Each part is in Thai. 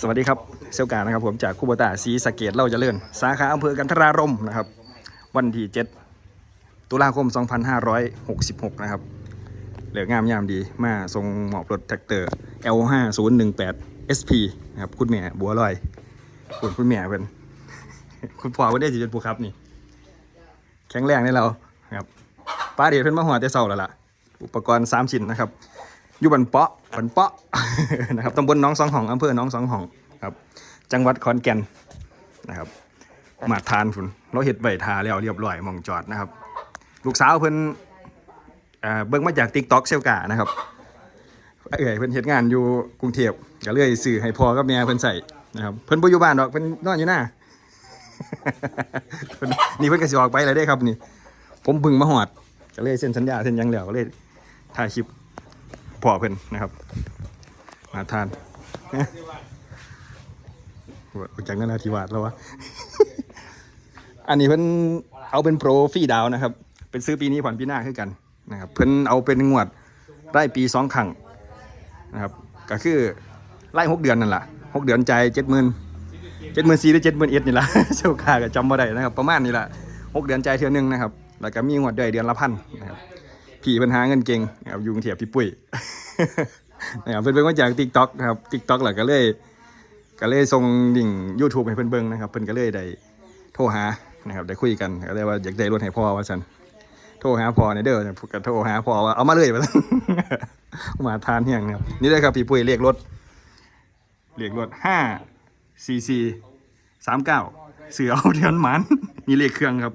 สวัสดีครับเซลกานะครับผมจากคูโบตาสีสะเกตเล่าจเจริญ สาขาอำเภอกันทรารมนะครับ วันที่ 7 ตุลาคม 2566 นะครับ เหลืองามยามดีมาทรงหมอบรถแท็กเตอร์ L5018 SP นะครับ คุณแม่บัวลอยคุณคุณแม่เป็นคุณพ่อเพิ่ได้สิเป็นผู้ครับนี่ แข็งแรงในเราครับป้าเดียเพิ่นมาหัวแต่เศร้าแล้วล่ะ อุปกรณ์ 3 ชิ้นนะครับ อยู่บันเปาะบันเปาะนะครับตำบลน้องสองห้องอำเภอหน้องสองห้องครับ จังหวัดขอนแก่นนะครับ มาทานฝุ่นเราเห็ดใบทาแล้วเรียบร้อยหมองจอดนะครับ ลูกสาวเพิ่นเอ่อเบิ่งมาจากติ๊กต็อกเซลกานะครับเอ้ยเพิ่นเฮ็ดงานอยู่กรุงเทพก็เลยซื้อให้พอกับแม่เพิ่นใส่นะครับเพิ่นบ่อยู่บ้านดอกเพิ่นนอนอยู่หน้านี่เพิ่นก็สิออกไปแล้วเด้ครับนี่ ผมเพึ่งมาหอดก็เลยเซ็นสัญญาเซ็นยังแล้วก็เลยถ่ายคลิป พ่อเพิ่นนะครับ มาทานออกจากนาราธิวาสแล้ววะ อันนี้เพิ่นเอาเป็นโปรฟรีดาวนะครับ เป็นซื้อปีนี้ผ่อนปีหน้าคือกันนะครับ เพิ่นเอาเป็นงวดไล่ปีสองครั้งนะครับก็คือไล่หกเดือนนั่นแหละหกเดือนใจเจ็ดหมื่นเจ็ดหมื่นสี่หรือเจ็ดหมื่นเอ็ดนี่แหละเจ้าค่าก็จำบ่ได้นะครับ ประมาณนี้แหละหกเดือนใจเท่านึงนะครับ แล้วก็มีงวดเดือนเดือนละพันนะครับ พี่ปัญหาเงินเก่งนะครับอยุงเทียบพี่ปุ้ยนะครับเพิ่นเบิ่งมาจาก TikTok นะครับ TikTok แหละก็เลยก็เลยส่งลิง YouTube ให้เพิ่นเบิ่งนะครับเพิ่นก็เลยได้โทรหานะครับได้คุยกันก็เลยว่าอยากได้รถให้พ่อว่าซั่นโทรหาพ่อในเด้อก็โทรหาพ่อว่าเอามาเลยว่าซั่นมาทานเฮียงนะครับนี่เลยครับพี่ปุ้ยเรียกรถเรียกรถ5 cc 39เสือเอาเดือนหมันมีเลขเครื่องครับ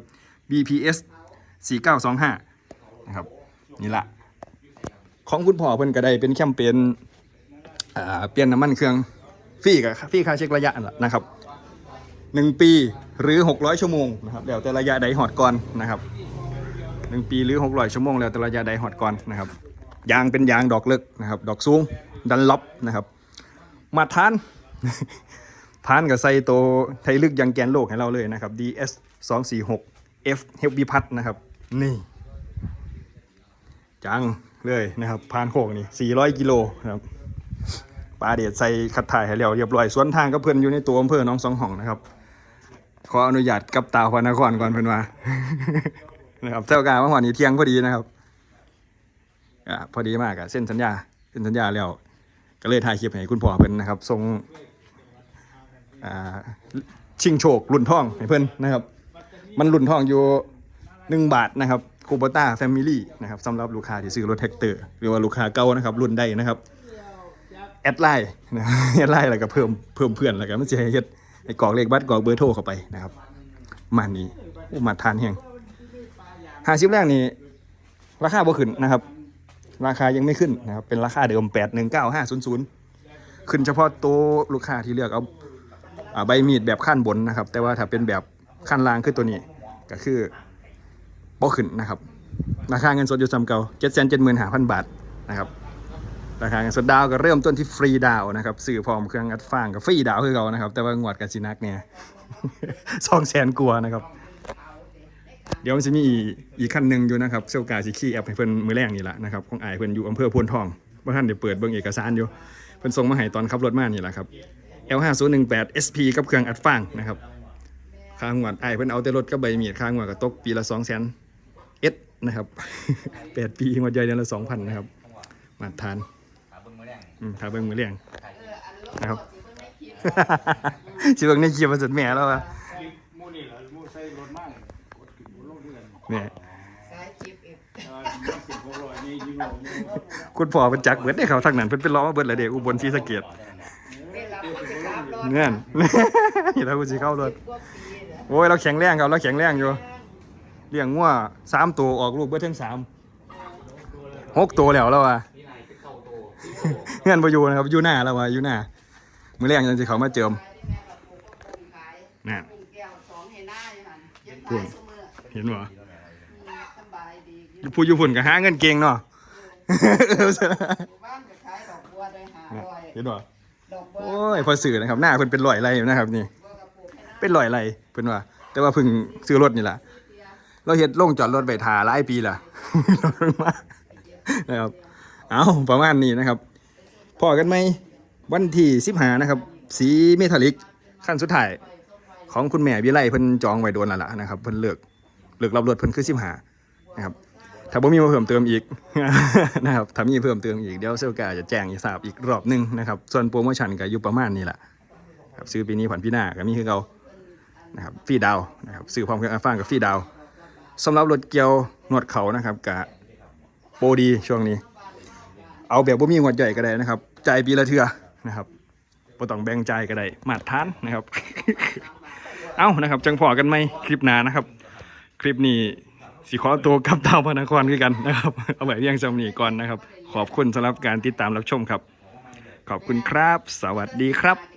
BPS 4925 นะครับ นี่ละของคุณพ่อเพิ่นก็ได้เป็นแคมเปญเปลี่ยนน้ำมันเครื่องฟรีกับฟรีค่าเช็คระยะนะครับหนึ่งปีหรือ 600 ชั่วโมงนะครับแล้วแต่ระยะใดหอดก่อนนะครับหนึ่งปีหรือ 600 ชั่วโมงแล้วแต่ระยะใดหอดก่อนนะครับยางเป็นยางดอกเลิกนะครับ ดอกสูงดันล็อบนะครับ มาทานทานกับไซโตวไทยลึกยังแกนโลกให้เราเลยนะครับ DS 246 F เฮลบีพัทนะครับ นี่ จังเลยนะครับพานโคกนี่ 400 กิโลนะครับปลาเดชใส่ขัดถ่ายให้แล้วเรียบร้อยสวนทางก็เพื่อนอยู่ในตัวอำเภอหน้องสองห้องนะครับ ขออนุญาตกับตาพนครก่อนเพื่อนว่านะครับเท่ากันว่าหอนี้เที่ยงพอดีนะครับอ่าพอดีมากอะเส้นสัญญาเส้นสัญญาแล้วก็เลยถ่ายคลิปให้คุณพ่อเพื่อนนะครับทรงอ่าชิงโชครุ่นท่องให้เพื่อนนะครับ มันรุ่นท่องอยู่หนึ่งบาทนะครับ คูโบต้าแฟมิลี่นะครับสำหรับลูกค้าที่ซื้อรถแท็กเตอร์หรือว่าลูกค้าเก่านะครับรุ่นใดนะครับแอดไลน์นะแอดไลน์แล้วก็เพิ่มเพิ่มเพื่อนแล้วก็มันจะให้เฮ็ดให้กรอกเลขบัตรกรอกเบอร์โทรเข้าไปนะครับมานี้อ้มาทานแห้งห้าสิบแรกนี่ราคาบ่ขึ้นนะครับ ราคายังไม่ขึ้นนะครับเป็นราคาเดิมแปดหนึ่งเก้าห้าศูนย์ศูนย์ขึ้นเฉพาะตัวลูกค้าที่เลือกเอาอ่าใบมีดแบบขั้นบนนะครับ แต่ว่าถ้าเป็นแบบขั้นล่างคือตัวนี้ก็คือ บ่ขึ้นนะครับ ราคาเงินสดอยู่ซ้ำเก่าเจ็ดแสนเจ็ดหมื่นห้าพันบาทนะครับราคาเงินสดดาวก็เริ่มต้นที่ฟรีดาวนะครับสื่อพร้อมเครื่องอัดฟางกับฟรีดาวคือเขานะครับ แต่ว่างวดกับซินักเนี่ยสองแสนกว่านะครับ เดี๋ยวมันจะมีอีกขั้นหนึ่งอยู่นะครับเซลกาสิขี้แอปให้เพิ่นมือแรกนี่แหละนะครับของไอเพิ่นอยู่อำเภอโพนทองเมื่อท่านเดี๋ยวเปิดเบิ่งเอกสารอยู่เพิ่นส่งมาให้ตอนขับรถมานี่แหละครับ L5018 SP กับเครื่องอัดฟางนะครับค่างวดอเพิ่นเอาแต่รถกับใบมีดค่างวดก็ตกปีละ2 0 0 0 0 0เอสนะครับ8ปีงวดใหญ่เดือนละ2,000นะครับ มาทานอืมถ้าเบิ่งมือเลี้ยงนะครับสิเบิ่งในคลิปมันสุดแม่แล้วอะมูนี่เหรอมูใส่รถมากกดขึ้นบนโลกเดือนเนี่ยสายจิบเอฟเออมันสิบหกร้อยนี่ยูโรนี่คุณพ่อเป็นจักเบิดได้เขาทางนั้นเพิ่นเป็นล้อมาเบิดเลยเด็กอุบลศรีสะเกษเวลาผู้สิขับรถเงื่อนนี่ถ้ากูสิเข้ารถสิบกว่าปีนะโอ้ยเราแข็งแรงครับเราแข็งแรงอยู่ เลี้ยงงัวสามตัวออกลูกเบิดทั้งสามหกตัวแล้วแล้วอะเงื่อนไปอยู่นะครับอยู่หน้าแล้วว่ะอยู่หน้ามือแรงจังสิเขามาเจิมขายนั่นหนึ่งแก้วสองให้หน้าอยู่หันเย็บพูขายดเสมอเห็นบ่อืมสบายดีอยู่ผู้อยู่พุ่นก็หาเงินเก่งเนาะหมู่บ้านก็ขายดอกบัวได้หาร้อยเห็นบ่ดอกบัวโอ้ยพอสื่อนะครับ หน้าเพิ่นเป็นรอยไรอยู่นะครับนี่บัวกระปุกให้หน้าเป็นรอยไรเพิ่นว่า แต่ว่าเพิ่งซื้อรถนี่แหละ เราเฮ็ดลงจอดรถไปทาหลายปีละรถมันมานะครับ เอาประมาณนี้นะครับพอกันไหมวันที่สิบหานะครับ สีเมทัลลิกขั้นสุดท้าย ของคุณแม่วิไลเพิ่นจองไว้โดนแล้วล่ะนะครับเพิ่นเลือกเลือกรับรถเพิ่นคือสิบหานะครับถ้าบ่มีมาเพิ่มเติมอีกนะครับถ้ามีเพิ่มเติมอีกเดี๋ยวเซลกาจะแจ้งให้ทราบอีกรอบหนึงนะครับส่วนโปรโมชั่นก็อยู่ประมาณนี้แหละครับซื้อปีนี้ผ่อนปีหน้าก็มีคือเก่านะครับฟรีดาวนะครับซื้อพร้อมเครื่องอัลฟางกับฟรีดาว สำหรับรถเกียวหนวดเขานะครับกับโปรดีช่วงนี้ เอาแบบบ่มีงวดใหญ่ก็ได้นะครับจ่ายปีละเทือนะครับบ่ต้องแบ่งจ่ายก็ได้มาตรฐานนะครับ เอ้านะครับ จังพอกันไหมคลิปหน้านะครับ คลิปนี้สิขอตัวกลับดาวพระนครคือกันนะครับ เอาไว้เพียงจำนี้ก่อนนะครับ ขอบคุณสำหรับการติดตามรับชมครับ ขอบคุณครับ สวัสดีครับ